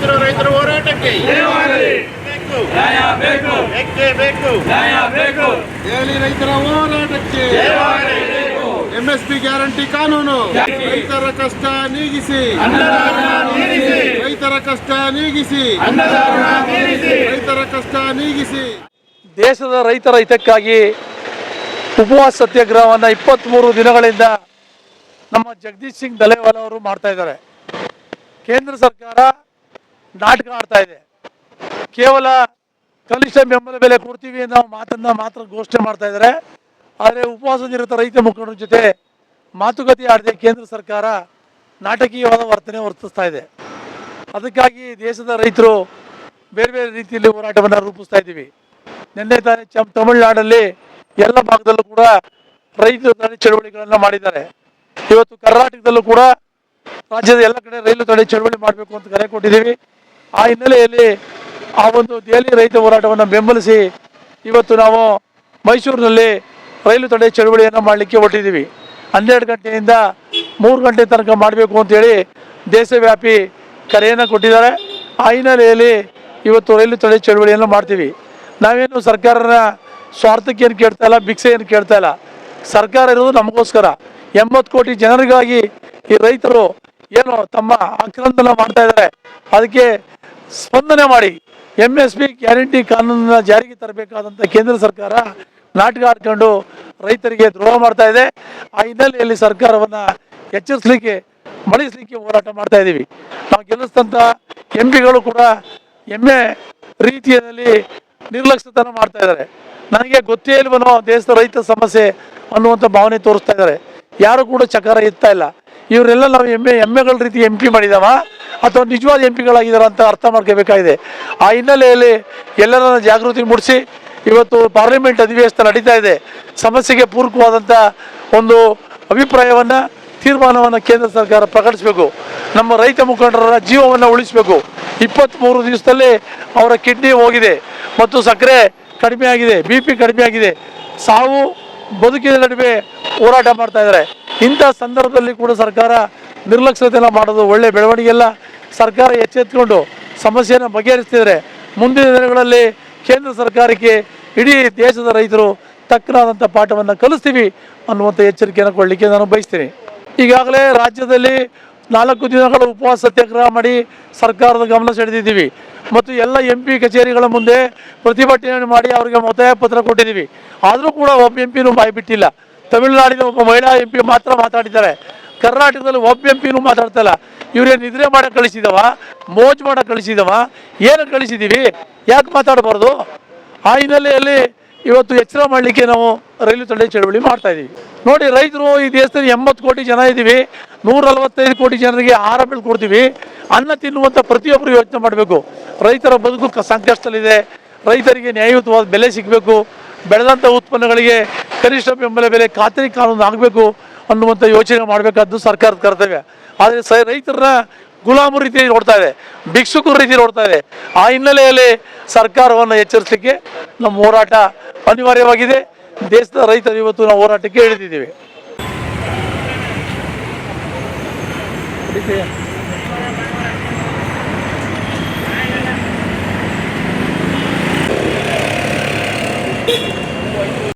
ದೇಶದ ರೈತರ ಹೋರಾಟಕ್ಕೆ. ಬೇಕು. ನ್ಯಾಯ ಬೇಕು. ಬೇಕೇ ಬೇಕು. ನ್ಯಾಯ ಬೇಕು. ದೆಹಲಿ ರೈತರ ಹೋರಾಟಕ್ಕೆ. ಎಂಎಸ್ಪಿ ಗ್ಯಾರಂಟಿ ಕಾನೂನು. ರೈತರ ಕಷ್ಟ ನೀಗಿಸಿ. ರೈತರ ಕಷ್ಟ ನೀಗಿಸಿ. ರೈತರ ಕಷ್ಟ ನೀಗಿಸಿ. ದೇಶದ ರೈತರ ಹಿತಕ್ಕಾಗಿ ಉಪವಾಸ ಸತ್ಯಾಗ್ರಹವನ್ನು ಇಪ್ಪತ್ತ್ಮೂರು ದಿನಗಳಿಂದ ನಮ್ಮ ಜಗದೀಶ್ ಸಿಂಗ್ ದಲೇವಾಲ ಅವರು ಮಾಡ್ತಾ ಇದ್ದಾರೆ. ಕೇಂದ್ರ ಸರ್ಕಾರ ನಾಟಕ ಆಡ್ತಾ ಇದೆ. ಕೇವಲ ಕನಿಷ್ಠ ಬೆಂಬಲ ಬೆಲೆ ಕೊಡ್ತೀವಿ ಅನ್ನೋ ಮಾತನ್ನ ಮಾತ್ರ ಘೋಷಣೆ ಮಾಡ್ತಾ ಇದ್ದಾರೆ. ಆದರೆ ಉಪವಾಸ ನಿರತ ರೈತ ಮುಖಂಡರ ಜೊತೆ ಮಾತುಕತೆ ಆಡದೆ ಕೇಂದ್ರ ಸರ್ಕಾರ ನಾಟಕೀಯವಾದ ವರ್ತನೆ ವರ್ತಿಸ್ತಾ ಇದೆ. ಅದಕ್ಕಾಗಿ ದೇಶದ ರೈತರು ಬೇರೆ ಬೇರೆ ರೀತಿಯಲ್ಲಿ ಹೋರಾಟವನ್ನು ರೂಪಿಸ್ತಾ ಇದ್ದೀವಿ. ನಿನ್ನೆ ತಾನೇ ಚ ತಮಿಳುನಾಡಲ್ಲಿ ಎಲ್ಲ ಭಾಗದಲ್ಲೂ ಕೂಡ ರೈತರು ತಡೆ ಚಳವಳಿಗಳನ್ನು ಮಾಡಿದ್ದಾರೆ. ಇವತ್ತು ಕರ್ನಾಟಕದಲ್ಲೂ ಕೂಡ ರಾಜ್ಯದ ಎಲ್ಲ ಕಡೆ ರೈಲು ತಡೆ ಚಳವಳಿ ಮಾಡಬೇಕು ಅಂತ ಕರೆ ಕೊಟ್ಟಿದ್ದೀವಿ. ಆ ಹಿನ್ನೆಲೆಯಲ್ಲಿ ಆ ಒಂದು ದೆಹಲಿ ರೈತ ಹೋರಾಟವನ್ನು ಬೆಂಬಲಿಸಿ ಇವತ್ತು ನಾವು ಮೈಸೂರಿನಲ್ಲಿ ರೈಲು ತಡೆ ಚಳುವಳಿಯನ್ನು ಮಾಡಲಿಕ್ಕೆ ಹೊರಟಿದ್ದೀವಿ. ಹನ್ನೆರಡು ಗಂಟೆಯಿಂದ ಮೂರು ಗಂಟೆ ತನಕ ಮಾಡಬೇಕು ಅಂತೇಳಿ ದೇಶವ್ಯಾಪಿ ಕರೆಯನ್ನು ಕೊಟ್ಟಿದ್ದಾರೆ. ಆ ಹಿನ್ನೆಲೆಯಲ್ಲಿ ಇವತ್ತು ರೈಲು ತಡೆ ಚಳುವಳಿಯನ್ನು ಮಾಡ್ತೀವಿ. ನಾವೇನು ಸರ್ಕಾರನ ಸ್ವಾರ್ಥಕ್ಕೆ ಏನು ಕೇಳ್ತಾ ಇಲ್ಲ, ಭಿಕ್ಷೆ ಏನು ಕೇಳ್ತಾ ಇಲ್ಲ. ಸರ್ಕಾರ ಇರೋದು ನಮಗೋಸ್ಕರ. ಎಂಬತ್ತು ಕೋಟಿ ಜನರಿಗಾಗಿ ಈ ರೈತರು ಏನು ತಮ್ಮ ಆಕ್ರಂದನ ಮಾಡ್ತಾ ಇದ್ದಾರೆ. ಅದಕ್ಕೆ ಸ್ಪಂದನೆ ಮಾಡಿ ಎಂ ಎಸ್ ಪಿ ಗ್ಯಾರಂಟಿ ಕಾನೂನನ್ನ ಜಾರಿಗೆ ತರಬೇಕಾದಂಥ ಕೇಂದ್ರ ಸರ್ಕಾರ ನಾಟಕ ಆಡ್ಕೊಂಡು ರೈತರಿಗೆ ದ್ರೋಹ ಮಾಡ್ತಾ ಇದೆ. ಆ ಹಿನ್ನೆಲೆಯಲ್ಲಿ ಸರ್ಕಾರವನ್ನ ಎಚ್ಚರಿಸಲಿಕ್ಕೆ, ಮಣಿಸಲಿಕ್ಕೆ ಹೋರಾಟ ಮಾಡ್ತಾ ಇದ್ದೀವಿ ನಾವು ಗೆಲ್ಲಿಸಿದಂಥ ಎಂ ಪಿಗಳು ಕೂಡ ಎಮ್ಮೆ ರೀತಿಯಲ್ಲಿ ನಿರ್ಲಕ್ಷ್ಯತನ ಮಾಡ್ತಾ ಇದ್ದಾರೆ. ನನಗೆ ಗೊತ್ತೇ ಇಲ್ವನೋ ದೇಶದ ರೈತ ಸಮಸ್ಯೆ ಅನ್ನುವಂಥ ಭಾವನೆ ತೋರಿಸ್ತಾ ಇದ್ದಾರೆ. ಯಾರು ಕೂಡ ಚಕಾರ ಇರ್ತಾ ಇಲ್ಲ. ಇವರೆಲ್ಲ ನಾವು ಎಮ್ಮೆ, ಎಮ್ಮೆಗಳ ರೀತಿ ಎಂ ಪಿ ಮಾಡಿದಾವ. ಅಥವಾ ನಿಜವಾದ ಎಂ ಪಿಗಳಾಗಿದ್ದಾರ ಅಂತ ಅರ್ಥ ಮಾಡ್ಕೋಬೇಕಾಗಿದೆ ಆ ಹಿನ್ನೆಲೆಯಲ್ಲಿ ಎಲ್ಲರನ್ನ ಜಾಗೃತಿ ಮೂಡಿಸಿ ಇವತ್ತು ಪಾರ್ಲಿಮೆಂಟ್ ಅಧಿವೇಶನ ನಡೀತಾ ಇದೆ. ಸಮಸ್ಯೆಗೆ ಪೂರಕವಾದಂಥ ಒಂದು ಅಭಿಪ್ರಾಯವನ್ನು, ತೀರ್ಮಾನವನ್ನು ಕೇಂದ್ರ ಸರ್ಕಾರ ಪ್ರಕಟಿಸಬೇಕು. ನಮ್ಮ ರೈತ ಮುಖಂಡರ ಜೀವವನ್ನು ಉಳಿಸಬೇಕು. ಇಪ್ಪತ್ತ್ಮೂರು ದಿವಸದಲ್ಲಿ ಅವರ ಕಿಡ್ನಿ ಹೋಗಿದೆ. ಮತ್ತು ಸಕ್ಕರೆ ಕಡಿಮೆ ಆಗಿದೆ ಬಿ ಪಿ ಕಡಿಮೆ ಆಗಿದೆ. ಸಾವು ಬದುಕಿನ ನಡುವೆ ಹೋರಾಟ ಮಾಡ್ತಾ ಇದ್ದಾರೆ. ಇಂಥ ಸಂದರ್ಭದಲ್ಲಿ ಕೂಡ ಸರ್ಕಾರ ನಿರ್ಲಕ್ಷ್ಯತೆಯನ್ನು ಮಾಡೋದು ಒಳ್ಳೆ ಬೆಳವಣಿಗೆ ಅಲ್ಲ ಸರ್ಕಾರ ಎಚ್ಚೆತ್ತುಕೊಂಡು ಸಮಸ್ಯೆಯನ್ನು ಬಗೆಹರಿಸ್ತಿದ್ರೆ ಮುಂದಿನ ದಿನಗಳಲ್ಲಿ ಕೇಂದ್ರ ಸರ್ಕಾರಕ್ಕೆ ಇಡೀ ದೇಶದ ರೈತರು ತಕ್ಕನಾದಂಥ ಪಾಠವನ್ನು ಕಲಿಸ್ತೀವಿ ಅನ್ನುವಂಥ ಎಚ್ಚರಿಕೆಯನ್ನು ಕೊಡಲಿಕ್ಕೆ ನಾನು ಬಯಸ್ತೀನಿ. ಈಗಾಗಲೇ ರಾಜ್ಯದಲ್ಲಿ ನಾಲ್ಕು ದಿನಗಳ ಉಪವಾಸ ಸತ್ಯಾಗ್ರಹ ಮಾಡಿ ಸರ್ಕಾರದ ಗಮನ ಸೆಳೆದಿದ್ದೀವಿ. ಮತ್ತು ಎಲ್ಲ ಎಂ ಪಿ ಕಚೇರಿಗಳ ಮುಂದೆ ಪ್ರತಿಭಟನೆ ಮಾಡಿ ಅವರಿಗೆ ಒತ್ತಾಯ ಪತ್ರ ಕೊಟ್ಟಿದ್ದೀವಿ. ಆದರೂ ಕೂಡ ಒಬ್ಬ ಎಂ ಪಿನೂ ತಮಿಳುನಾಡಿನ ಒಬ್ಬ ಮಹಿಳಾ ಎಂ ಪಿ ಮಾತ್ರ ಮಾತಾಡಿದ್ದಾರೆ. ಕರ್ನಾಟಕದಲ್ಲಿ ಒಬ್ಬ ಎಂ ಪಿನೂ ಮಾತಾಡ್ತಾ ಇಲ್ಲ ಇವ್ರೇನು ನಿದ್ರೆ ಮಾಡಕ್ಕೆ ಕಳಿಸಿದವ, ಮೋಜ್ ಮಾಡಕ್ಕೆ ಕಳಿಸಿದವ ಏನಕ್ಕೆ ಕಳಿಸಿದ್ದೀವಿ ಯಾಕೆ ಮಾತಾಡಬಾರ್ದು? ಆ ಹಿನ್ನೆಲೆಯಲ್ಲಿ ಇವತ್ತು ಎಚ್ಚರ ಮಾಡಲಿಕ್ಕೆ ನಾವು ರೈಲು ತಡೆ ಚಳವಳಿ ಮಾಡ್ತಾ ಇದ್ದೀವಿ ನೋಡಿ, ರೈತರು ಈ ದೇಶದಲ್ಲಿ ಎಂಬತ್ತು ಕೋಟಿ ಜನ ಇದ್ದೀವಿ ನೂರ ನಲವತ್ತೈದು ಕೋಟಿ ಜನರಿಗೆ ಆಹಾರ ಬೆಳೆ ಕೊಡ್ತೀವಿ, ಅನ್ನ ತಿನ್ನುವಂಥ ಪ್ರತಿಯೊಬ್ಬರು ಯೋಚನೆ ಮಾಡಬೇಕು. ರೈತರ ಬದುಕು ಸಂಕಷ್ಟದಲ್ಲಿದೆ, ರೈತರಿಗೆ ನ್ಯಾಯಯುತವಾದ ಬೆಲೆ ಸಿಗಬೇಕು ಬೆಳೆದಂಥ ಉತ್ಪನ್ನಗಳಿಗೆ ಕನಿಷ್ಠ ಬೆಂಬಲ ಬೆಲೆ ಖಾತರಿ ಕಾನೂನು ಆಗಬೇಕು ಅನ್ನುವಂಥ ಯೋಚನೆ ಮಾಡಬೇಕಾದ್ದು ಸರ್ಕಾರದ ಕರ್ತವ್ಯ. ಆದರೆ ಸ ರೈತರನ್ನ ಗುಲಾಮು ರೀತಿ ನೋಡ್ತಾ ಇದೆ, ಭಿಕ್ಷುಕರ ರೀತಿ ನೋಡ್ತಾ ಇದೆ. ಆ ಹಿನ್ನೆಲೆಯಲ್ಲಿ ಸರ್ಕಾರವನ್ನು ಎಚ್ಚರಿಸಲಿಕ್ಕೆ ನಮ್ಮ ಹೋರಾಟ ಅನಿವಾರ್ಯವಾಗಿದೆ. ದೇಶದ ರೈತರು ಇವತ್ತು ನಾವು ಹೋರಾಟಕ್ಕೆ ಇಳಿದಿದ್ದೀವಿ.